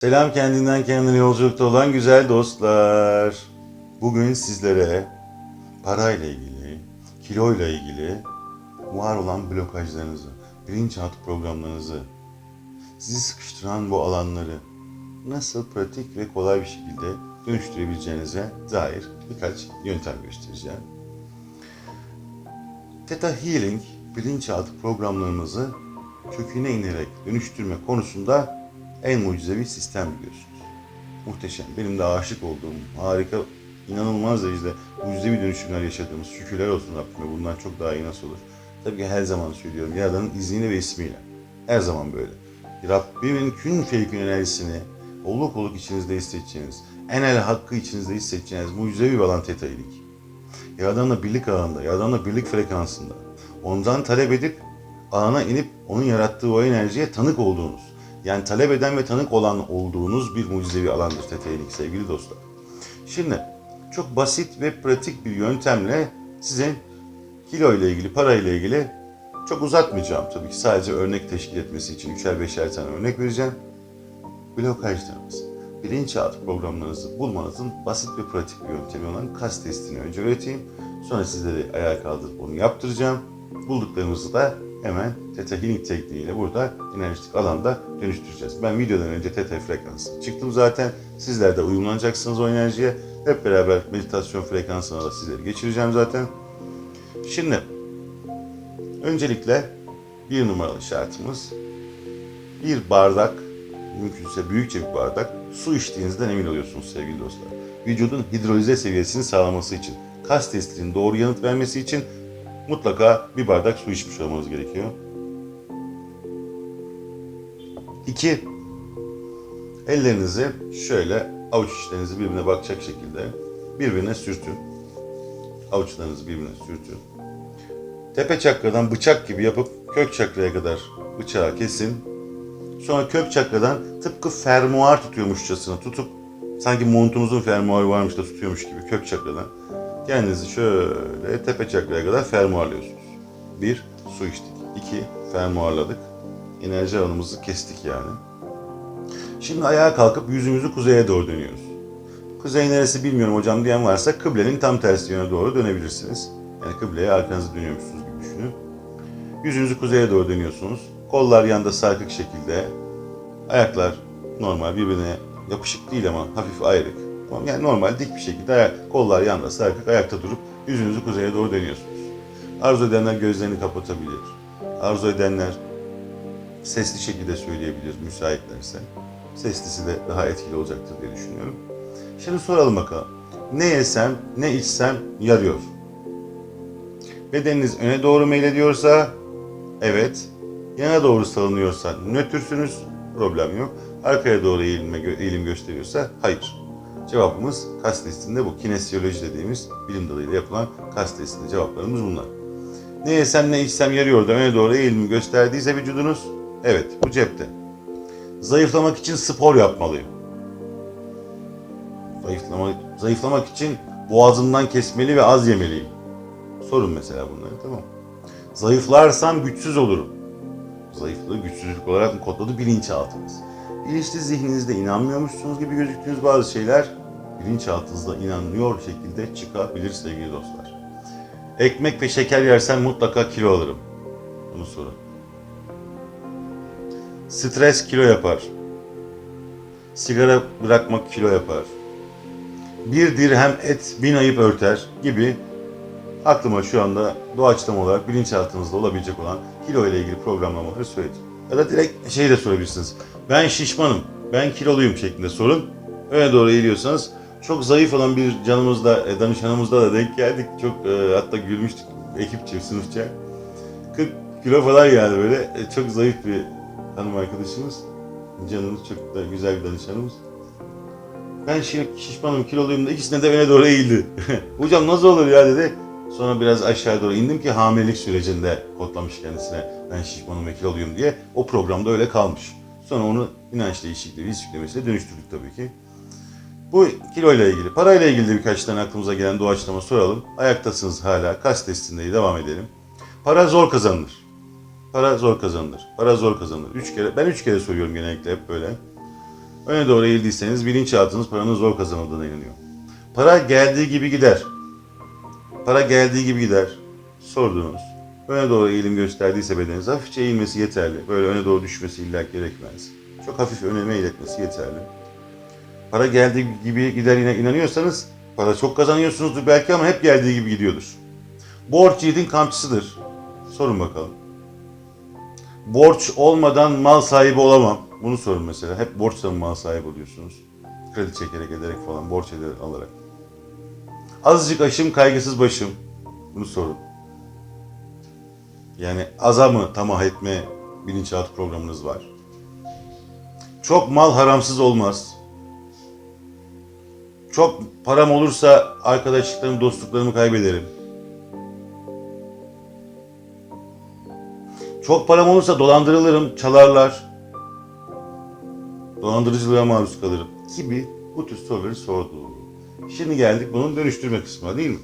Selam kendinden kendine yolculukta olan güzel dostlar. Bugün sizlere parayla ilgili, kiloyla ilgili var olan blokajlarınızı, bilinçaltı programlarınızı, sizi sıkıştıran bu alanları nasıl pratik ve kolay bir şekilde dönüştürebileceğinize dair birkaç yöntem göstereceğim. Theta Healing bilinçaltı programlarımızı köküne inerek dönüştürme konusunda en mucizevi sistem biliyorsunuz. Muhteşem. Benim de aşık olduğum, harika, inanılmaz derecede mucizevi dönüşümler yaşadığımız şükürler olsun Rabbime. Bundan çok daha iyi nasıl olur? Tabii ki her zaman söylüyorum. Yaradan'ın izniyle ve ismiyle. Her zaman böyle. Rabbimin kün fevkün enerjisini oluk oluk içinizde hissedeceğiniz, enel hakkı içinizde hissedeceğiniz mucizevi bir alan Theta Healing. Yaradan'la birlik ağında, Yaradan'la birlik frekansında ondan talep edip ağına inip onun yarattığı o enerjiye tanık olduğunuz, yani talep eden ve tanık olan olduğunuz bir mucizevi alandır TT'lik sevgili dostlar. Şimdi çok basit ve pratik bir yöntemle size kilo ile ilgili, para ile ilgili çok uzatmayacağım tabii ki sadece örnek teşkil etmesi için üçer beşer tane örnek vereceğim. Blokajlarımız, bilinçaltı programlarınızı bulmanızın basit ve pratik bir yöntemi olan kas testini önce öğreteyim. Sonra sizleri ayağa kaldırıp onu yaptıracağım. Bulduklarımızı da hemen Theta Healing tekniğiyle burada enerjik alanda dönüştüreceğiz. Ben videodan önce Theta frekansı çıktım zaten. Sizler de uyumlanacaksınız o enerjiye. Hep beraber meditasyon frekansına da sizleri geçireceğim zaten. Şimdi öncelikle bir numaralı şartımız bir bardak, mümkünse büyükçe bir bardak su içtiğinizden emin oluyorsunuz sevgili dostlar. Vücudun hidrolize seviyesini sağlaması için, kas testinin doğru yanıt vermesi için mutlaka bir bardak su içmiş olmanız gerekiyor. İki, ellerinizi şöyle avuç içlerinizi birbirine bakacak şekilde birbirine sürtün. Avuçlarınızı birbirine sürtün. Tepe çakradan bıçak gibi yapıp kök çakraya kadar bıçağı kesin. Sonra kök çakradan tıpkı fermuar tutuyormuşçasına tutup sanki montunuzun fermuarı varmış da tutuyormuş gibi kök çakradan kendinizi şöyle tepe çakraya kadar fermuarlıyorsunuz. Bir, su içtik. İki, fermuarladık. Enerji alanımızı kestik yani. Şimdi ayağa kalkıp yüzümüzü kuzeye doğru dönüyoruz. Kuzey neresi bilmiyorum hocam diyen varsa kıblenin tam tersi yöne doğru dönebilirsiniz. Yani kıbleye arkanızı dönüyormuşsunuz gibi düşünün. Yüzünüzü kuzeye doğru dönüyorsunuz. Kollar yanda sarkık şekilde. Ayaklar normal birbirine yapışık değil ama hafif ayrık. Yani normal dik bir şekilde ayak, kollar yanda sarkık ayakta durup yüzünüzü kuzeye doğru dönüyorsunuz. Arzu edenler gözlerini kapatabilir. Arzu edenler sesli şekilde söyleyebilir müsaitlerse. Seslisi de daha etkili olacaktır diye düşünüyorum. Şimdi soralım bakalım. Ne yesem, ne içsem yarıyor. Bedeniniz öne doğru meylediyorsa evet, yana doğru salınıyorsa nötrsünüz, problem yok. Arkaya doğru eğilim gösteriyorsa hayır. Cevabımız kas testinde bu. Kinesiyoloji dediğimiz bilim dalıyla yapılan kas testinde cevaplarımız bunlar. Ne yesem ne içsem yarıyor da öne doğru eğilimi gösterdiyse vücudunuz evet bu cepte. Zayıflamak için spor yapmalıyım. Zayıflamak, zayıflamak için boğazımdan kesmeli ve az yemeliyim. Sorun mesela bunları tamam Zayıflarsam güçsüz olurum. Zayıflığı güçsüzlük olarak mı kodladı bilinçaltımız. Bilinçli zihninizde inanmıyormuşsunuz gibi gözüktüğünüz bazı şeyler bilinçaltınızda inanıyor şekilde çıkabilir sevgili dostlar. Ekmek ve şeker yersem mutlaka kilo alırım. Bunu sorun. Stres kilo yapar. Sigara bırakmak kilo yapar. Bir dirhem et bin ayıp örter gibi aklıma şu anda doğaçlama olarak bilinçaltınızda olabilecek olan kilo ile ilgili programlamaları söyledim. Ya da direkt şey de sorabilirsiniz. Ben şişmanım, ben kiloluyum şeklinde sorun. Öne doğru eğiliyorsanız çok zayıf olan bir canımızda, e, danışanımızda da denk geldik. Çok e, hatta gülmüştük ekipçe, sınıfça. 40 kilo falan geldi böyle. E, çok zayıf bir hanım arkadaşımız. Canımız çok da güzel bir danışanımız. Ben şi- şişmanım, kiloluyum da ikisine de öne doğru eğildi. Hocam nasıl olur ya dedi. Sonra biraz aşağı doğru indim ki hamilelik sürecinde kodlamış kendisine ben şişmanım ve kiloluyum diye. O programda öyle kalmış. Sonra onu inanç değişikliği, risk dönüştürdük tabii ki. Bu kilo ile ilgili, parayla ilgili de birkaç tane aklımıza gelen doğaçlama soralım. Ayaktasınız hala, kas testindeyiz, devam edelim. Para zor kazanılır. Para zor kazanılır. Para zor kazanılır. Üç kere, ben üç kere soruyorum genellikle hep böyle. Öne doğru eğildiyseniz bilinçaltınız paranın zor kazanıldığına inanıyor. Para geldiği gibi gider. Para geldiği gibi gider. Sordunuz. Öne doğru eğilim gösterdiyse bedeniniz hafifçe eğilmesi yeterli. Böyle öne doğru düşmesi illa gerekmez. Çok hafif öne meyil etmesi yeterli. Para geldiği gibi gider yine inanıyorsanız para çok kazanıyorsunuzdur belki ama hep geldiği gibi gidiyordur. Borç yiğidin kamçısıdır. Sorun bakalım. Borç olmadan mal sahibi olamam. Bunu sorun mesela. Hep borçla mal sahibi oluyorsunuz? Kredi çekerek ederek falan, borç ederek alarak. Azıcık aşım, kaygısız başım. Bunu sorun. Yani aza mı tamah etme bilinçaltı programınız var. Çok mal haramsız olmaz. Çok param olursa arkadaşlıklarımı, dostluklarımı kaybederim. Çok param olursa dolandırılırım, çalarlar. Dolandırıcılığa maruz kalırım gibi bu tür soruları sordu. Şimdi geldik bunun dönüştürme kısmına değil mi?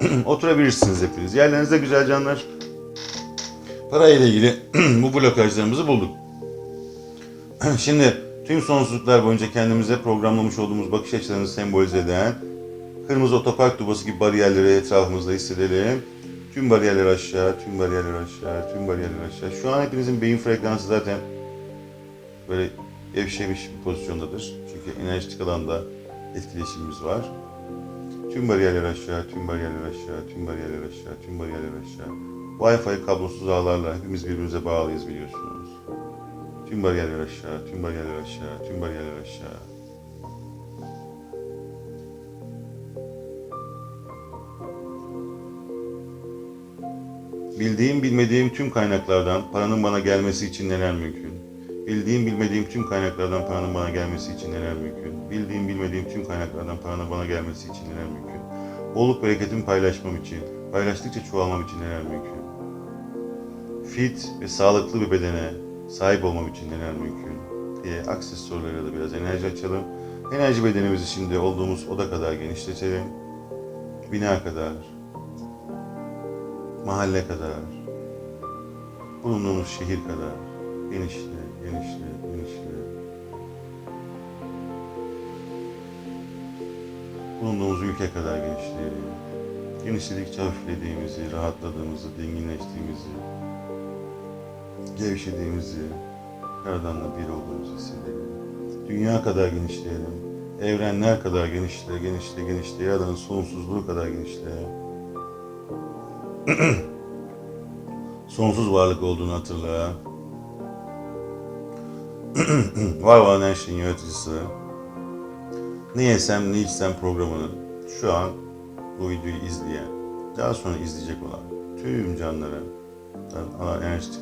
Oturabilirsiniz hepiniz. Yerlerinizde güzel canlar. Parayla ilgili bu blokajlarımızı bulduk. Şimdi tüm sonsuzluklar boyunca kendimize programlamış olduğumuz bakış açılarını sembolize eden kırmızı otopark dubası gibi bariyerleri etrafımızda hissedelim. Tüm bariyerler aşağı, tüm bariyerler aşağı, tüm bariyerler aşağı. Şu an hepinizin beyin frekansı zaten böyle gevşemiş bir pozisyondadır. Çünkü enerjik alanda etkileşimimiz var. Tüm bariyerler aşağı, tüm bariyerler aşağı, tüm bariyerler aşağı, tüm bariyerler aşağı. Wi-Fi kablosuz ağlarla hepimiz birbirimize bağlıyız biliyorsunuz. Tüm bariyerler aşağı, tüm bariyerler aşağı, tüm bariyerler aşağı. Bildiğim bilmediğim tüm kaynaklardan paranın bana gelmesi için neler mümkün? Bildiğim bilmediğim tüm kaynaklardan paranın bana gelmesi için neler mümkün? Bildiğim bilmediğim tüm kaynaklardan paranın bana gelmesi için neler mümkün? Bolluk bereketimi paylaşmam için, paylaştıkça çoğalmam için neler mümkün? Fit ve sağlıklı bir bedene sahip olmam için neler mümkün? diye akses sorularıyla da biraz enerji açalım. Enerji bedenimizi şimdi olduğumuz oda kadar genişletelim. Bina kadar, mahalle kadar, bulunduğumuz şehir kadar genişle, genişle, genişle. Bulunduğumuz ülke kadar genişleyelim. Genişledikçe hafiflediğimizi, rahatladığımızı, dinginleştiğimizi, gevşediğimizi, Yaradan'la bir olduğumuzu hissedelim. Dünya kadar genişleyelim. Evrenler kadar genişle, genişle, genişle. Yaradan'ın sonsuzluğu kadar genişle. Sonsuz varlık olduğunu hatırla. var olan her şeyin yaratıcısı. Ne yesem ne içsem programını şu an bu videoyu izleyen, daha sonra izleyecek olan tüm canlara, ana enerjik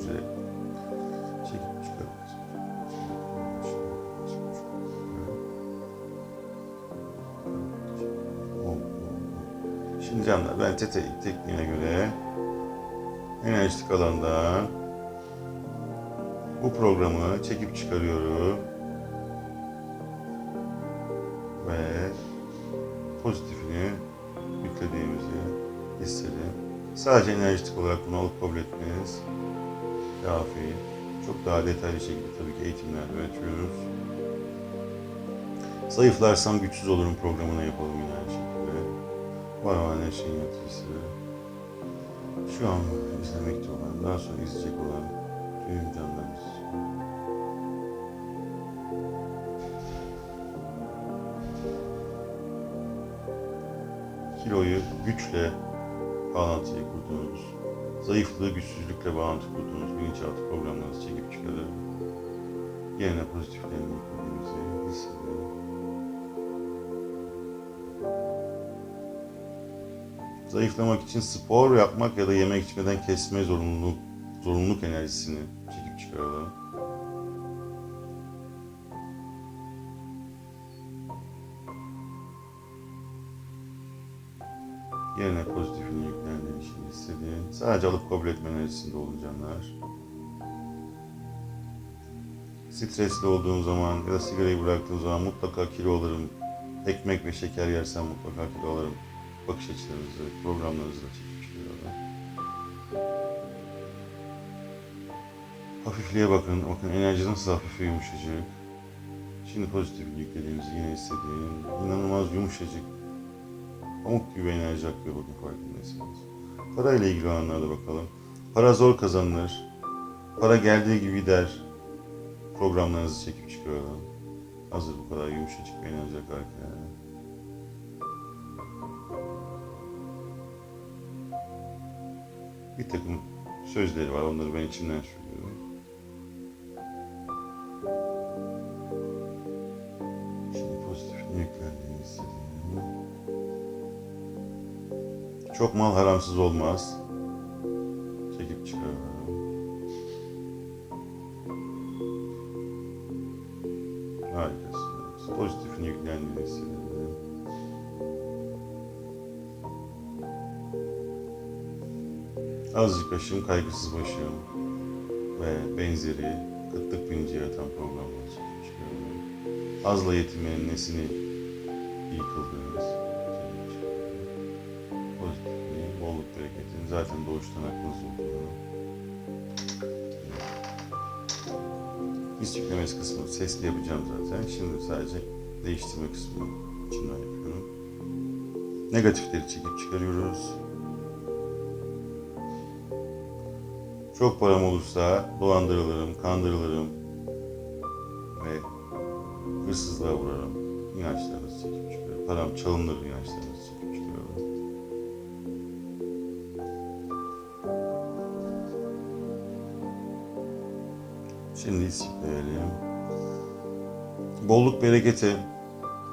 hücre çekip çıkarırız. Şimdi canlar ben tete tekniğine göre enerjik alandan bu programı çekip çıkarıyorum ve pozitifini yüklediğimizi hissedin. Sadece enerjik olarak bunu alıp kabul etmeniz kafi. Çok daha detaylı şekilde tabii ki eğitimler öğretiyoruz. Zayıflarsam güçsüz olurum programını yapalım yine aynı şekilde. Var olan her şeyin yaratıcısı. Şu an izlemekte olan, daha sonra izleyecek olan tüm canlarımız. Kiloyu güçle bağlantıyı kurduğunuz, zayıflığı güçsüzlükle bağlantı kurduğunuz bilinçaltı programlarınızı çekip çıkarır. Yerine pozitiflerini yüklediğimizi hissedin. Zayıflamak için spor yapmak ya da yemek içmeden kesme zorunluluk, zorunluluk enerjisini çekip çıkaralım. Sadece alıp kabul etme enerjisinde olun canlar. Stresli olduğum zaman ya da sigarayı bıraktığım zaman mutlaka kilo alırım. Ekmek ve şeker yersem mutlaka kilo alırım. Bakış açılarınızı, programlarınızı da çıkaralım. Hafifliğe bakın. Bakın enerji nasıl hafif ve yumuşacık. Şimdi pozitif yüklediğimizi yine hissedin. İnanılmaz yumuşacık, pamuk gibi enerji akıyor bakın farkındaysanız. Para ile ilgili olanlara bakalım. Para zor kazanılır. Para geldiği gibi gider. Programlarınızı çekip çıkaralım. Hazır bu kadar yumuşacık bir enerji akarken. Bir takım sözleri var. Onları ben içimden söylüyorum. Çok mal haramsız olmaz. Çekip çıkaralım. Harikasınız. Pozitifin yüklendiğini hissediyorum. Azıcık aşım, kaygısız başım ve benzeri kıtlık bilinci yaratan programlar çıkarıyorum. Azla yetinmenin nesini iyi kıldığınız bereketin zaten doğuştan aklınız olduğunu Biz yüklemesi kısmını sesli yapacağım zaten. Şimdi sadece değiştirme kısmını içinden yapıyorum. Negatifleri çekip çıkarıyoruz. Çok param olursa dolandırılırım, kandırılırım ve hırsızlığa uğrarım. İnançlarınızı çekip çıkarıyorum. Param çalınır inançlarınızı Şimdi isimleyelim. Bolluk bereketi,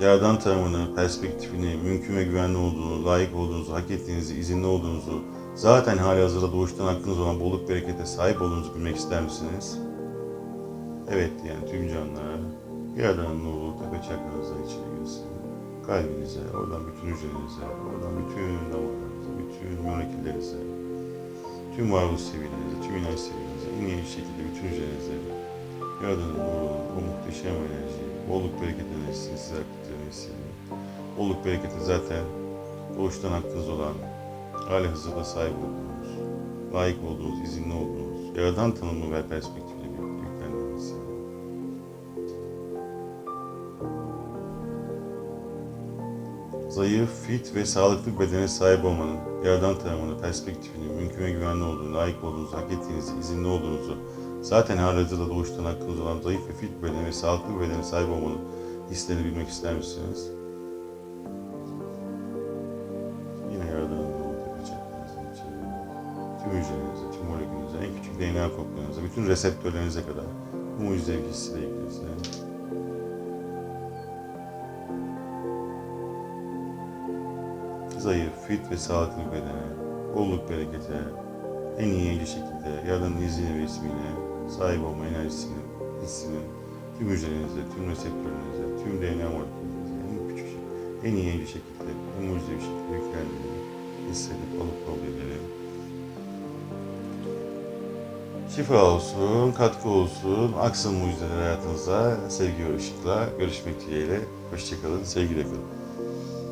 yerden tanımını, perspektifini, mümkün ve güvenli olduğunu, layık olduğunuzu, hak ettiğinizi, izinli olduğunuzu, zaten hali hazırda doğuştan hakkınız olan bolluk berekete sahip olduğunuzu bilmek ister misiniz? Evet yani tüm canlılar, yerden nuru tepe çakranıza içeri girsin. Kalbinize, oradan bütün hücrenize, oradan bütün damarlarınıza, bütün moleküllerinize, tüm varoluş seviyelerinize, tüm inanç seviyelerinize, en iyi şekilde bütün hücrelerinize Yaradan'ın nurunu, o muhteşem enerjiyi, bolluk bereket enerjisini size aktarını hissediyorum. Bolluk bereketi zaten doğuştan hakkınız olan, hali hazırda sahip olduğunuz, layık olduğunuz, izinli olduğunuz, Yaradan tanımı ve perspektifiyle Zayıf, fit ve sağlıklı bedene sahip olmanın, Yaradan tanımını, perspektifini, mümkün ve güvenli olduğunu, layık olduğunuzu, hak ettiğinizi, izinli olduğunuzu, zaten halihazırda doğuştan hakkınız olan zayıf ve fit bedene ve sağlıklı bedene sahip olmanın hislerini bilmek ister misiniz? Yine içinde. Tüm hücrelerinize, tüm moleküllerinize, en küçük DNA kopyalarınıza, bütün reseptörlerinize kadar bu mucizevi hissiyle ilgili zayıf, fit ve sağlıklı bedene, bolluk berekete, en iyi eli şekilde Yaradan'ın izniyle ve ismiyle sahip olma enerjisinin, hissinin tüm hücrelerinize, tüm reseptörlerinize, tüm DNA moleküllerinize en küçük en iyi eli şekilde, en mucizevi şekilde yüklendiğini hissedip alıp kabul. Şifa olsun, katkı olsun, aksın mucizeler hayatınıza sevgi ve ışıkla görüşmek dileğiyle. Hoşçakalın, sevgiyle kalın.